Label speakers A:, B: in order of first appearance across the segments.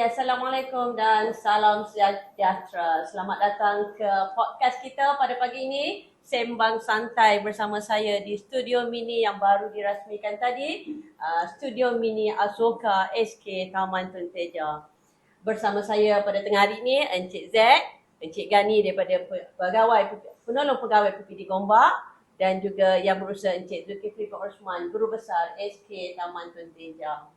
A: Okay, Assalamualaikum dan salam sejahtera. Selamat datang ke podcast kita pada pagi ini. Sembang santai bersama saya di studio mini yang baru dirasmikan tadi. Uh, studio mini Asoka SK Taman Tun Teja. Bersama saya pada tengah hari ini Encik Zack, Encik Gani daripada pe- pegawai penolong pegawai PPD Gombak dan juga yang berusaha Encik Zulkifli Pak Osman, Guru Besar SK Taman Tun Teja.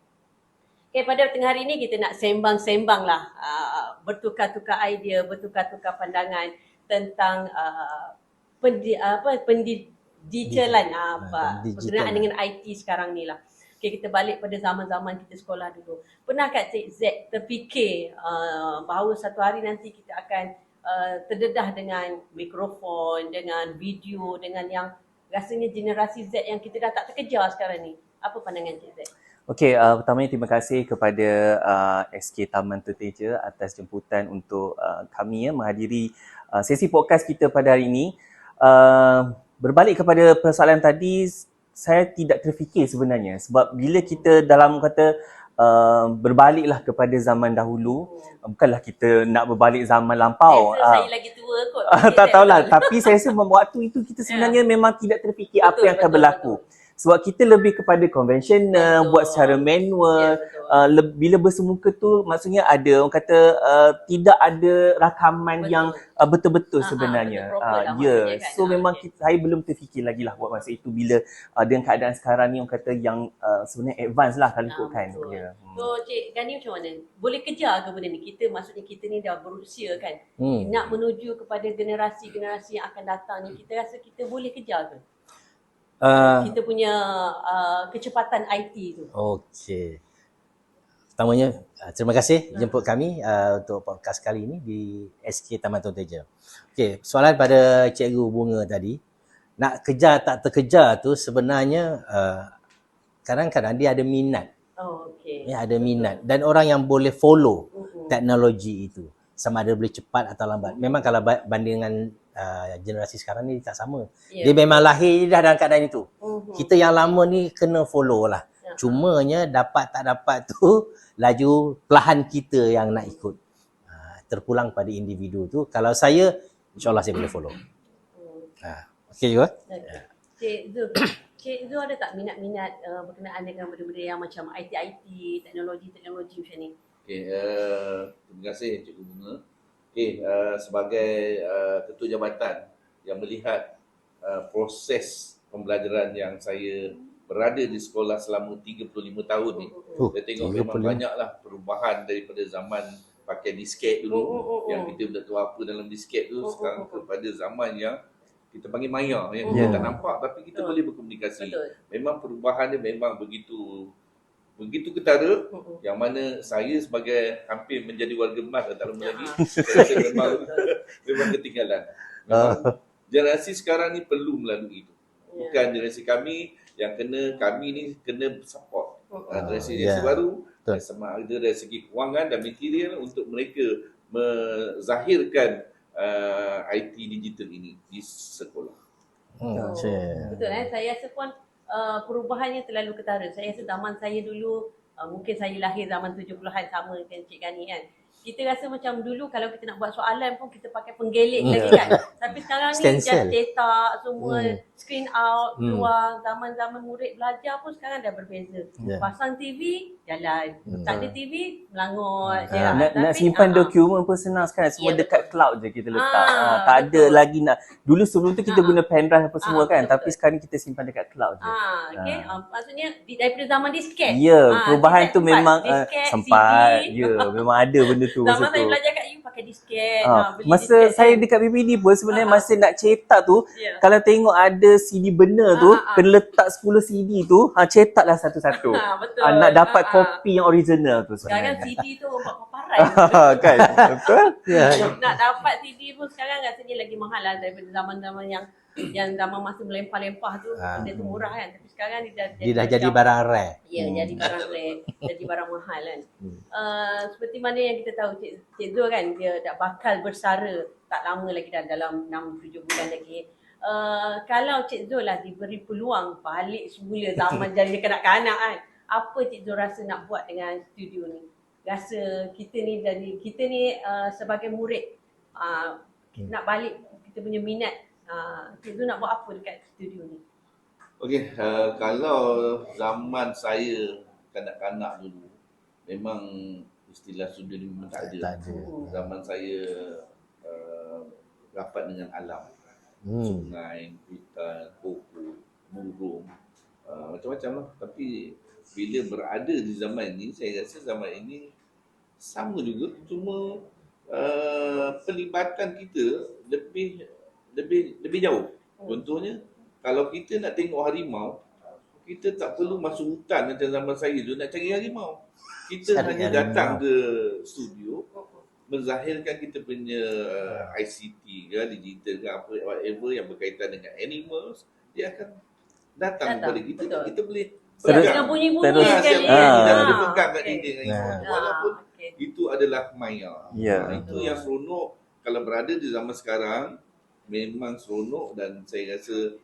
A: Okay, pada tengah hari ini kita nak sembang-sembang lah, uh, bertukar-tukar idea, bertukar-tukar pandangan tentang uh, pendi, apa, pendidikalan uh, apa,
B: Digital.
A: berkenaan dengan IT sekarang ni lah. Okay, kita balik pada zaman-zaman kita sekolah dulu. Pernah kat Cik Z terfikir uh, bahawa satu hari nanti kita akan uh, terdedah dengan mikrofon, dengan video, dengan yang rasanya generasi Z yang kita dah tak terkejar sekarang ni. Apa pandangan Cik Z?
B: Okey, uh, pertamanya terima kasih kepada uh, SK Taman Terteja atas jemputan untuk uh, kami ya menghadiri uh, sesi podcast kita pada hari ini. Uh, berbalik kepada persoalan tadi, saya tidak terfikir sebenarnya sebab bila kita dalam kata uh, berbaliklah kepada zaman dahulu, bukanlah kita nak berbalik zaman lampau.
A: Saya,
B: Ah,
A: saya lagi tua kot. Saya
B: tak tahulah
A: betul.
B: tapi saya rasa waktu itu kita sebenarnya memang tidak terfikir apa
A: Betul,
B: yang akan
A: betul,
B: berlaku sebab kita lebih kepada konvensional buat secara manual
A: Ya, betul.
B: uh, le- bila bersemuka tu maksudnya ada orang kata uh, tidak ada rakaman
A: Betul.
B: yang uh, betul-betul
A: Ah, ah,
B: sebenarnya
A: betul, lah
B: ya
A: maksudnya kan.
B: so
A: Ah,
B: memang
A: okey.
B: kita, saya belum terfikir lagi lah buat masa itu bila uh, dengan keadaan sekarang ni orang kata yang uh, sebenarnya advance lah kalau
A: Ah,
B: ikutkan
A: betul.
B: ya Hmm.
A: So Cik Gani macam mana? Boleh kejar ke benda ni? Kita maksudnya kita ni dah berusia kan.
B: Hmm.
A: Nak menuju kepada generasi-generasi yang akan datang ni kita rasa kita boleh kejar ke?
C: Uh,
A: Kita punya uh, kecepatan IT tu.
C: Okey. Pertamanya, uh, terima kasih jemput kami uh, untuk podcast kali ini di SK Taman Tun Teja. Okey, soalan pada Cikgu Bunga tadi. Nak kejar tak terkejar tu sebenarnya uh, kadang-kadang dia ada minat.
A: Oh, okey.
C: Ya, ada minat. Dan orang yang boleh follow
A: Mm-mm.
C: teknologi itu. Sama ada boleh cepat atau lambat. Memang kalau ba- bandingan uh, generasi sekarang ni tak sama.
A: Ya.
C: Dia memang lahir dah dalam keadaan itu.
A: Mhm.
C: Kita yang lama ni kena follow lah.
A: Ya.
C: Cumanya dapat tak dapat tu laju perlahan kita yang nak ikut. Ha, terpulang pada individu tu. Kalau saya, insyaAllah saya boleh follow.
A: Hmm.
C: Ha, Okey juga?
A: Okey. Cik Zul, Cik Zul ada tak minat-minat uh, berkenaan dengan benda-benda yang macam IT-IT, teknologi-teknologi macam ni?
D: Okey, uh, terima kasih Cikgu Bunga. Okey, uh, sebagai uh, ketua jabatan yang melihat uh, proses pembelajaran yang saya berada di sekolah selama 35 tahun ni.
C: Oh,
D: Saya tengok memang
C: 35.
D: banyaklah perubahan daripada zaman pakai disket
A: Oh, oh,
D: dulu
A: oh, oh.
D: yang kita dah tahu apa dalam disket tu
A: Oh, oh,
D: sekarang
A: oh, oh.
D: kepada zaman yang kita panggil maya yang
A: Oh.
D: kita
B: Ya.
D: tak nampak tapi kita
A: Betul.
D: boleh berkomunikasi.
A: Betul.
D: Memang perubahan dia memang begitu begitu ketara
A: Mm-mm.
D: yang mana saya sebagai hampir menjadi warga emas dah tak lama lagi
A: Ah.
D: saya rasa memang memang ketinggalan memang generasi sekarang ni perlu melalui itu
A: Ya.
D: bukan generasi kami yang kena kami ni kena support uh, generasi
C: ya.
D: generasi baru
C: Betul.
D: sama ada dari segi kewangan dan material untuk mereka menzahirkan uh, IT digital ini di sekolah
C: Hmm,
A: Oh. Betul eh. Saya rasa pun uh, perubahannya terlalu ketara. Saya rasa zaman saya dulu, uh, mungkin saya lahir zaman 70-an sama dengan Cik Gani kan. Kita rasa macam dulu kalau kita nak buat soalan pun kita pakai penggelik lagi kan. Tapi sekarang ni just cetak semua,
C: Hmm.
A: screen out,
C: Hmm.
A: keluar. Zaman-zaman murid belajar pun sekarang dah berbeza.
C: Ya.
A: Pasang TV, jalan.
C: Betul.
A: Tak ada TV, melangut.
C: Ah,
A: je.
B: nak, nak
A: Tapi,
B: simpan
A: ah,
B: dokumen pun senang sekarang semua
A: Ya,
B: dekat cloud je kita letak.
A: Ah,
B: Ah, tak ada
A: betul.
B: lagi nak dulu sebelum tu kita
A: Ah,
B: guna pen drive apa semua
A: Ah,
B: kan
A: betul,
B: tapi
A: betul.
B: sekarang kita simpan dekat cloud je.
A: Ah, okay.
B: Ah.
A: Ah. maksudnya di, daripada zaman disket.
B: Ya,
A: Ah,
B: perubahan tu
A: sempat.
B: memang uh, sempat. Ya, memang ada benda tu
A: Zaman
B: masa
A: saya
B: tu.
A: belajar kat you pakai disket.
B: Ah,
A: Ah, beli
B: masa
A: disket
B: saya
A: kan.
B: dekat BPD pun sebenarnya
A: Ah, ah.
B: masa nak cetak tu
A: Ya.
B: kalau tengok ada CD benar tu
A: ah.
B: kena letak 10 CD tu ha cetaklah satu-satu.
A: Ah, betul.
B: Ah, nak dapat
A: ah.
B: kopi yang original tu
A: Sekarang
B: sebenarnya.
A: CD tu pasaran.
B: kan? Betul?
C: Ya.
A: Nak dapat CD pun sekarang rasanya lagi mahal lah daripada zaman-zaman yang yang zaman masa melempah-lempah tu
C: Ah.
A: benda tu murah kan. Tapi sekarang dia dah
C: Dia dah jadi
A: macam-
C: barang rare.
A: Ya,
C: Hmm.
A: jadi barang rare, jadi barang mahal kan.
C: Hmm.
A: Uh, seperti mana yang kita tahu Cik, Cik Zul kan, dia dah bakal bersara tak lama lagi dah dalam 6-7 bulan lagi. Uh, kalau Cik Zul lah diberi peluang balik semula zaman jadi kanak-kanak kan, apa Cik Zul rasa nak buat dengan studio ni? Rasa kita ni jadi, kita ni uh, sebagai murid uh,
C: Hmm.
A: nak balik kita punya minat, uh, Zul nak buat apa dekat studio ni?
D: Okey, uh, kalau zaman saya kanak-kanak dulu, memang istilah studio ni memang tak ada.
C: Tak ada.
D: Zaman saya uh, rapat dengan alam.
C: Hmm.
D: Sungai, hutan, pokok, burung, uh, macam-macam lah. Tapi bila berada di zaman ini, saya rasa zaman ini sama juga. Cuma uh, pelibatan kita lebih lebih lebih jauh. Contohnya, kalau kita nak tengok harimau, kita tak perlu masuk hutan macam zaman saya dulu nak cari harimau. Kita
C: Cari
D: hanya
C: harimau.
D: datang ke studio, menzahirkan kita punya uh, ICT ke, digital ke, apa, whatever yang berkaitan dengan animals, dia akan datang,
A: Datang,
D: kepada kita dan
A: betul.
D: kita boleh
B: Terus-
A: Dengan bunyi-bunyi
B: terus-
D: Ah,
A: sekali.
B: Ah.
D: kita
A: Ah,
D: boleh pegang kat dinding
C: Nah.
D: animal. Walaupun
A: Ah, okey.
D: itu adalah maya.
B: Ya.
D: Ah, Itu yang seronok kalau berada di zaman sekarang memang seronok dan saya rasa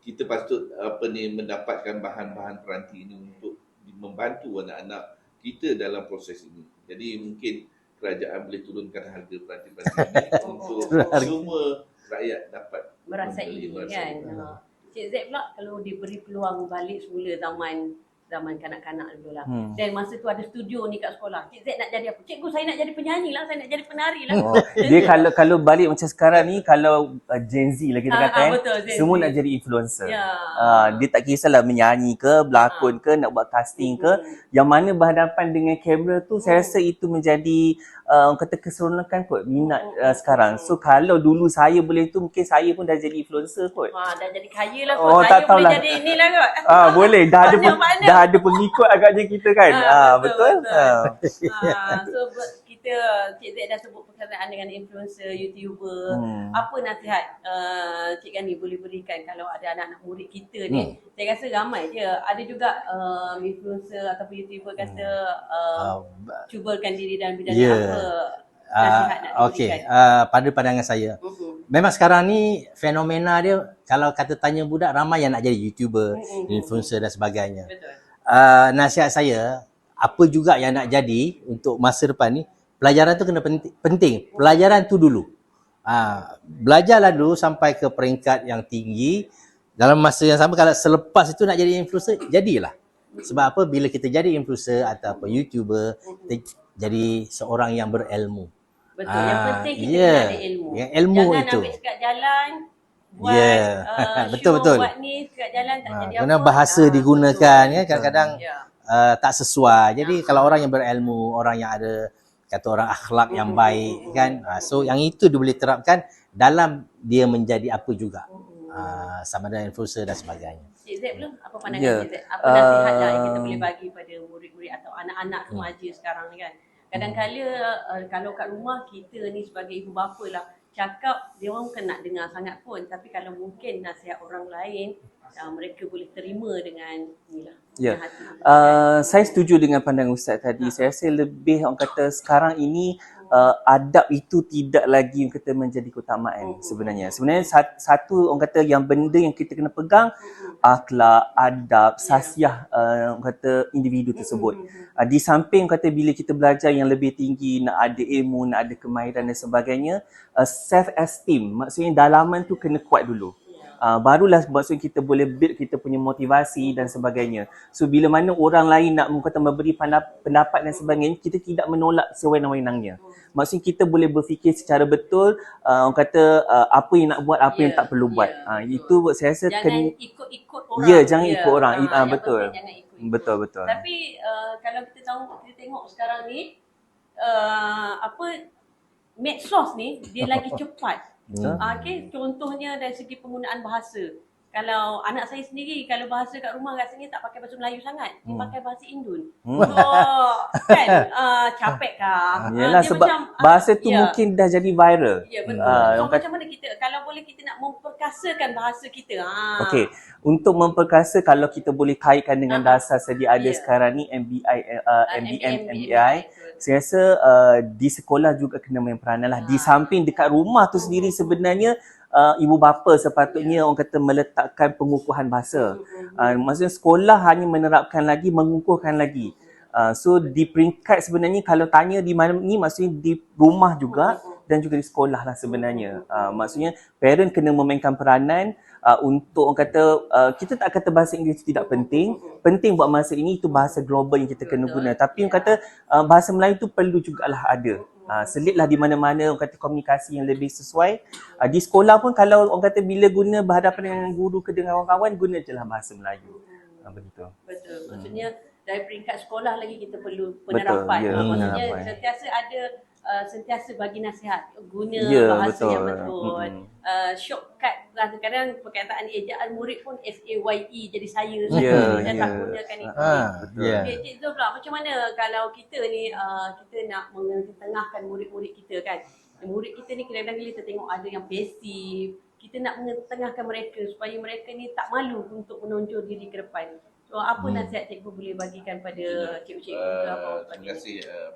D: kita patut apa ni mendapatkan bahan-bahan peranti ini untuk membantu anak-anak kita dalam proses ini. Jadi mungkin kerajaan boleh turunkan harga peranti-peranti ini untuk semua rakyat dapat
A: merasai. kan. Ha. Cik Z pula kalau diberi peluang balik semula zaman zaman kanak-kanak dulu lah.
B: Hmm.
A: Dan masa tu ada studio ni kat sekolah. Cik Z nak jadi apa? Cikgu saya nak jadi penyanyi lah, saya nak jadi penari lah.
B: Oh, dia kalau kalau balik macam sekarang ni kalau uh, Gen Z lah kita
A: Ah,
B: kata eh,
A: betul, Gen
B: semua
A: Z.
B: nak jadi influencer.
A: Ya.
B: Ah, dia tak kisahlah menyanyi ke, berlakon ke, nak buat casting ke, yang mana berhadapan dengan kamera tu saya rasa itu menjadi uh, orang kata keseronokan kot minat uh, sekarang. So kalau dulu saya boleh tu mungkin saya pun dah jadi influencer kot.
A: Ha, dah jadi kaya lah kot.
B: Oh,
A: saya
B: tak
A: boleh
B: tahulah.
A: jadi inilah kot.
B: Ah boleh dah ada dah ada pengikut agaknya kita kan.
A: Ah,
B: Ah,
A: betul,
B: betul.
A: betul.
B: Ah.
A: ha, so kita Cik Z dah sebut perkataan dengan influencer, YouTuber.
B: Hmm.
A: Apa nasihat uh, Cik Gani boleh berikan kalau ada anak-anak murid kita ni?
B: Hmm.
A: Saya rasa ramai je. Ada juga uh, influencer ataupun YouTuber kata uh,
C: Uh,
A: cubakan diri dalam bidang
C: Ya.
A: apa nasihat nak
C: uh, Okey,
A: diberikan.
C: uh, pada pandangan saya,
A: Mhm.
C: memang sekarang ni fenomena dia kalau kata tanya budak ramai yang nak jadi YouTuber,
A: Mm-mm.
C: influencer dan sebagainya.
A: Betul.
C: Uh, nasihat saya, apa juga yang nak jadi untuk masa depan ni, pelajaran tu kena penting. penting. Pelajaran tu dulu. Uh, belajarlah dulu sampai ke peringkat yang tinggi. Dalam masa yang sama kalau selepas itu nak jadi influencer, jadilah. Sebab apa? Bila kita jadi influencer atau apa YouTuber, kita jadi seorang yang berilmu.
A: Betul. yang
C: Ah,
A: penting kita
C: ya.
A: kena ada ilmu.
C: Yang ilmu
A: Jangan
C: itu.
A: ambil sekat jalan buat
C: Ya.
A: uh,
C: Betul,
A: show,
C: betul.
A: buat ni sekat jalan tak
C: Ha,
A: jadi
C: kerana
A: apa.
C: bahasa
A: Ah,
C: digunakan
A: betul.
C: kan kadang-kadang
A: Ya.
C: uh, tak sesuai. Jadi
A: Ah.
C: kalau orang yang berilmu, orang yang ada kata orang akhlak yang baik kan. Uh, so yang itu dia boleh terapkan dalam dia menjadi apa juga. Uh, sama ada influencer dan sebagainya.
A: Cik Z belum? Apa pandangan. Cik Z? Apa nasihat lah yang kita
B: Um,
A: boleh bagi pada murid-murid atau anak-anak
C: Hmm.
A: remaja sekarang ni kan? Kadang-kala uh, kalau kat rumah kita ni sebagai ibu bapa lah cakap dia orang bukan nak dengar sangat pun tapi kalau mungkin nasihat orang lain uh, mereka boleh terima dengan ni lah.
B: Ya.
A: hati.
B: Uh, saya setuju dengan pandangan Ustaz tadi. Saya rasa lebih orang kata sekarang ini uh, adab itu tidak lagi orang kata menjadi keutamaan sebenarnya. Sebenarnya sat- satu orang kata yang benda yang kita kena pegang akhlak, adab, sasiah uh, orang kata individu tersebut. Uh, di samping orang kata bila kita belajar yang lebih tinggi, nak ada ilmu, nak ada kemahiran dan sebagainya, uh, self esteem maksudnya dalaman tu kena kuat dulu. Uh, barulah maksudnya kita boleh build kita punya motivasi dan sebagainya. So bila mana orang lain nak kata memberi pendapat dan sebagainya, kita tidak menolak sewenang-wenangnya. Maksudnya kita boleh berfikir secara betul, uh, orang kata uh, apa yang nak buat, apa yang
A: Ya,
B: tak perlu buat.
A: ya,
B: Uh,
A: betul.
B: itu saya rasa
A: Jangan
B: kena
A: ikut-ikut orang.
B: Ya, jangan ikut orang.
A: Ah, yang
B: betul.
A: Jangan
B: betul betul.
A: Tapi uh, kalau kita tahu kita tengok sekarang ni uh, apa medsos ni dia lagi cepat.
B: Hmm.
A: Okay, contohnya dari segi penggunaan bahasa. Kalau anak saya sendiri kalau bahasa kat rumah rasanya tak pakai bahasa Melayu sangat. Dia
B: Hmm.
A: pakai bahasa Indon.
B: Hmm.
A: So kan uh, capek kah?
B: Yalah
A: Ah, dia
B: sebab
A: macam, ah,
B: bahasa tu
A: ya.
B: mungkin dah jadi viral.
A: Ya betul.
B: Ah,
A: so macam mana kita kalau boleh kita nak memperkasakan bahasa kita. Ha.
B: Okey, untuk memperkasa kalau kita boleh kaitkan dengan
A: Ah.
B: dasar sedia ada
A: Ya.
B: sekarang ni MBI uh,
A: Ah,
B: MBM
A: MBI.
B: Saya rasa uh, di sekolah juga kena main peranan lah. Di
A: Ah.
B: samping dekat rumah tu sendiri sebenarnya uh, ibu bapa sepatutnya orang kata meletakkan pengukuhan bahasa. Uh, maksudnya sekolah hanya menerapkan lagi, mengukuhkan lagi. Uh, so di peringkat sebenarnya kalau tanya di mana ni maksudnya di rumah juga dan juga di sekolah lah sebenarnya. Uh, maksudnya parent kena memainkan peranan uh, untuk orang kata uh, kita tak kata bahasa Inggeris itu tidak penting. Penting buat masa ini itu bahasa global yang kita kena guna. Tapi orang kata uh, bahasa Melayu tu perlu jugalah ada. Uh, selitlah di mana-mana orang kata komunikasi yang lebih sesuai. Uh, di sekolah pun kalau orang kata bila guna berhadapan dengan guru ke dengan kawan-kawan guna je lah bahasa Melayu. Uh, begitu.
A: Betul. Maksudnya dari peringkat sekolah lagi kita perlu penerapan.
B: ya,
A: Ah, Maksudnya
B: penerapan.
A: sentiasa ada uh, sentiasa bagi nasihat guna
B: Ya,
A: bahasa
B: betul.
A: yang betul.
B: Mm-mm.
A: Uh, shortcut kadang-kadang perkataan ejaan murid pun S A Y E jadi saya
B: Ya,
A: dan
B: ya.
A: tak gunakan itu.
C: Ah,
B: Betul.
C: ya.
A: Okay, Cik Zul pula macam mana kalau kita ni uh, kita nak mengetengahkan murid-murid kita kan. Murid kita ni kadang-kadang kita tengok ada yang pasif. Kita nak mengetengahkan mereka supaya mereka ni tak malu untuk menonjol diri ke depan. So apa
C: Hmm.
A: nasihat cikgu boleh bagikan pada cikgu-cikgu
D: Uh,
A: apa
D: terima kasih uh.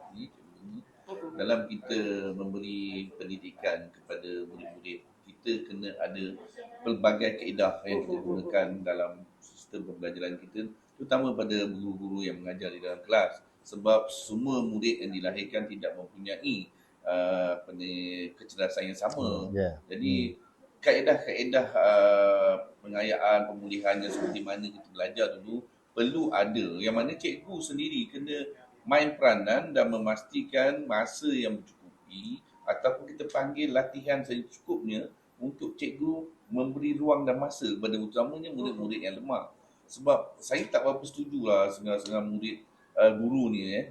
D: Dalam kita memberi pendidikan kepada murid-murid kita kena ada pelbagai kaedah yang kita gunakan dalam sistem pembelajaran kita terutama pada guru-guru yang mengajar di dalam kelas sebab semua murid yang dilahirkan tidak mempunyai uh, apa ni kecerdasan yang sama
C: Ya.
D: jadi kaedah-kaedah uh, pengayaan, pemulihan seperti mana kita belajar dulu perlu ada. Yang mana cikgu sendiri kena main peranan dan memastikan masa yang mencukupi ataupun kita panggil latihan secukupnya untuk cikgu memberi ruang dan masa kepada utamanya murid-murid yang lemah. Sebab saya tak berapa setuju lah setengah-setengah murid uh, guru ni eh,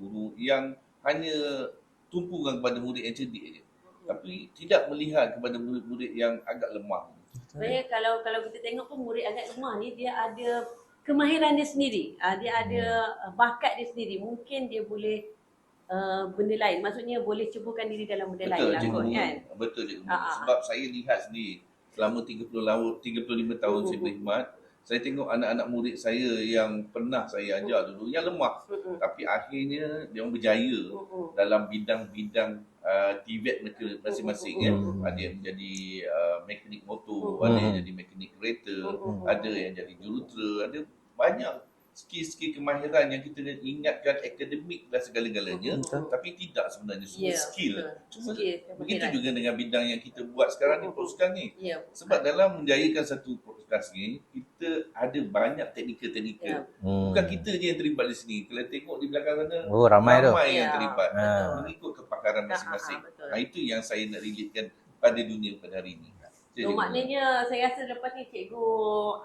D: guru yang hanya tumpukan kepada murid yang cerdik je. Tapi tidak melihat kepada murid-murid yang agak lemah.
A: Sebenarnya kalau kalau kita tengok pun murid agak lemah ni dia ada kemahiran dia sendiri. Uh, dia ada uh, bakat dia sendiri. Mungkin dia boleh uh, benda lain. Maksudnya boleh ceburkan diri dalam benda lain
D: Betul
A: lah
D: cikgu.
A: kot kan.
D: Betul cikgu.
A: Ha, ha, ha.
D: Sebab saya lihat sendiri selama 30 laut 35 tahun saya
A: Mhm.
D: berkhidmat, saya tengok anak-anak murid saya yang pernah saya ajar dulu yang lemah
A: Mm-mm.
D: tapi akhirnya dia orang berjaya
A: Mm-mm.
D: dalam bidang-bidang uh, TVET mereka masing-masing.
C: Hmm.
D: Ada yang menjadi uh, mekanik motor,
A: Hmm.
D: ada yang jadi mekanik
A: Hmm.
D: ada yang jadi jurutera, ada banyak skill-skill kemahiran yang kita ingatkan akademik dan segala-galanya
A: Betul.
D: tapi tidak sebenarnya semua
A: Ya,
D: skill.
A: betul.
D: Cuma
A: Skill,
D: begitu juga dengan bidang yang kita buat sekarang ni podcast ni.
A: Ya.
D: Sebab dalam menjayakan satu podcast ni kita ada banyak
A: Ya.
D: teknikal-teknikal.
C: Hmm.
D: Bukan kita je yang terlibat di sini. Kalau tengok di belakang sana
C: Oh, ramai
D: ramai
A: Ya,
D: yang terlibat
C: betul.
D: mengikut kepakaran masing-masing.
A: ah, betul.
D: Nah itu yang saya nak relatekan pada dunia pada hari ini.
A: So maknanya saya rasa lepas ni cikgu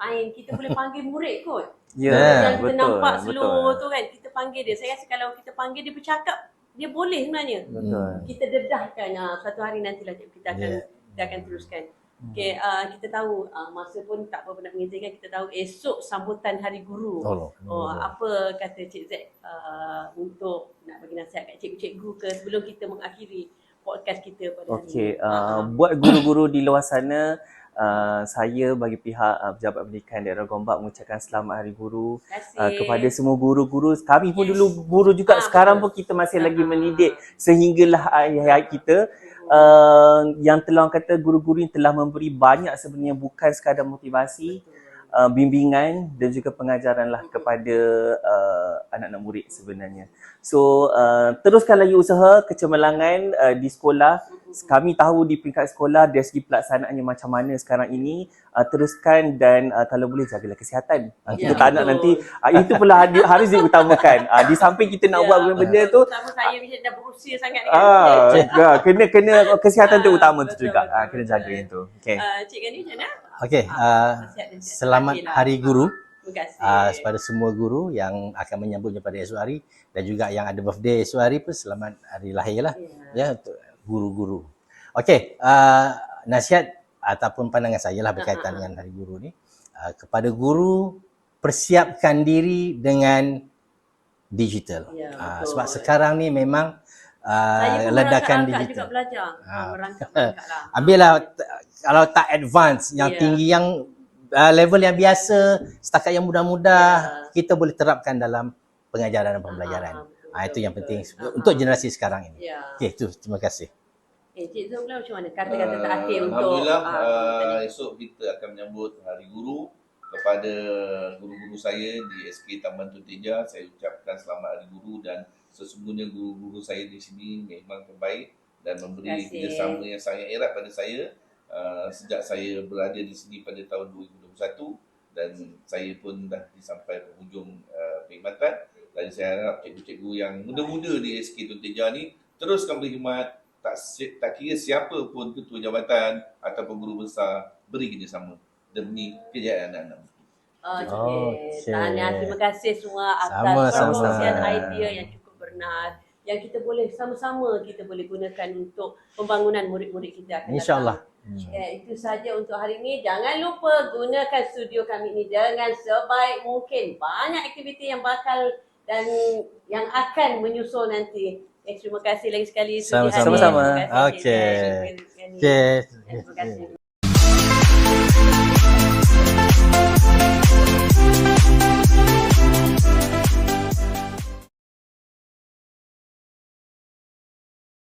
A: Ain kita boleh panggil murid kot.
B: Ya,
C: Yeah,
A: yang kita
B: betul.
A: nampak
B: betul.
A: slow tu kan kita panggil dia. Saya rasa kalau kita panggil dia bercakap dia boleh sebenarnya.
B: Betul.
A: Kita dedahkan uh, satu hari nantilah cikgu kita akan
C: Ya.
A: kita akan teruskan. Okay, uh, kita tahu uh, masa pun tak berapa nak mengizinkan kita tahu esok sambutan Hari Guru.
C: Oh,
A: Oh, apa kata Cik Z uh, untuk nak bagi nasihat kat cikgu-cikgu ke sebelum kita mengakhiri podcast kita pada hari
B: Okey,
A: ini.
B: uh, buat guru-guru di luar sana, uh, saya bagi pihak uh, Pejabat Pendidikan Daerah Gombak mengucapkan selamat Hari Guru uh, kepada semua guru-guru. Kami pun
A: Yes.
B: dulu guru juga,
A: Ah,
B: sekarang
A: betul.
B: pun kita masih lagi
A: Ah.
B: mendidik sehinggalah ayat kita uh, yang telah kata guru-guru yang telah memberi banyak sebenarnya bukan sekadar motivasi, uh, bimbingan dan juga pengajaran lah kepada uh, anak-anak murid sebenarnya. So uh, teruskan lagi usaha kecemerlangan uh, di sekolah. Kami tahu di peringkat sekolah dari segi pelaksanaannya macam mana sekarang ini. Uh, teruskan dan uh, kalau boleh jagalah kesihatan. Uh, kita
A: Ya,
B: tak nak nanti uh, itu pula harus diutamakan. Uh, di samping kita nak
A: Ya,
B: buat benda-benda tu
A: saya bila dah berusia sangat kan.
B: Ah, ya, kena kena kesihatan tu
A: Ah,
B: utama tu
A: betul,
B: juga.
A: betul,
B: Ah, kena
A: betul.
B: jaga yang tu. Okey.
A: Uh, Cik Gani macam mana?
C: Okey, uh, selamat
A: lah.
C: Hari Guru
A: Terima kasih.
C: uh, kepada semua guru yang akan menyambutnya pada esok hari dan juga yang ada birthday esok hari pun selamat hari lahir lah
A: Ya.
C: ya untuk guru-guru. Okey, uh, nasihat ataupun pandangan saya lah berkaitan dengan Hari Guru ni uh, kepada guru persiapkan diri dengan digital.
A: Ya,
C: Uh, sebab sekarang ni memang uh,
A: pun
C: ledakan
A: merangkak-rangkak juga
C: digital.
A: belajar.
C: Ha.
A: Ha. Merangkak-rangkak lah.
C: Ambillah kalau tak advance yang
A: Ya.
C: tinggi yang uh, level yang biasa setakat yang mudah-mudah
A: Ya.
C: kita boleh terapkan dalam pengajaran dan pembelajaran.
A: Ah, betul,
C: Ah itu yang
A: betul.
C: penting
A: Ah,
C: untuk
A: ah.
C: generasi sekarang ini.
A: Ya.
C: Okey, itu terima kasih.
A: Eh, Cik Zul macam mana kata-kata
D: Uh,
A: terakhir untuk
D: Alhamdulillah
A: ah,
D: uh, esok kita akan menyambut Hari Guru kepada guru-guru saya di SK Taman Tunteja. Saya ucapkan selamat Hari Guru dan sesungguhnya guru-guru saya di sini memang terbaik dan memberi kerjasama yang sangat erat pada saya uh, sejak saya berada di sini pada tahun 2021 dan saya pun dah sampai penghujung uh, perkhidmatan dan saya harap cikgu-cikgu yang muda-muda di SK Tunteja ni teruskan berkhidmat tak si- tak kira siapa pun ketua jabatan ataupun guru besar beri kerjasama demi kejayaan anak-anak.
A: Okey.
C: Okey.
A: Tahniah terima kasih semua atas
C: Sama-sama.
A: perkongsian idea yang bernas yang kita boleh sama-sama kita boleh gunakan untuk pembangunan murid-murid kita akan
C: InsyaAllah.
A: Ya, itu saja untuk hari ini. Jangan lupa gunakan studio kami ini dengan sebaik mungkin. Banyak aktiviti yang bakal dan yang akan menyusul nanti. Eh, terima kasih lagi sekali.
C: Sama-sama.
A: Cik
C: Okey. Okey.
A: Terima kasih.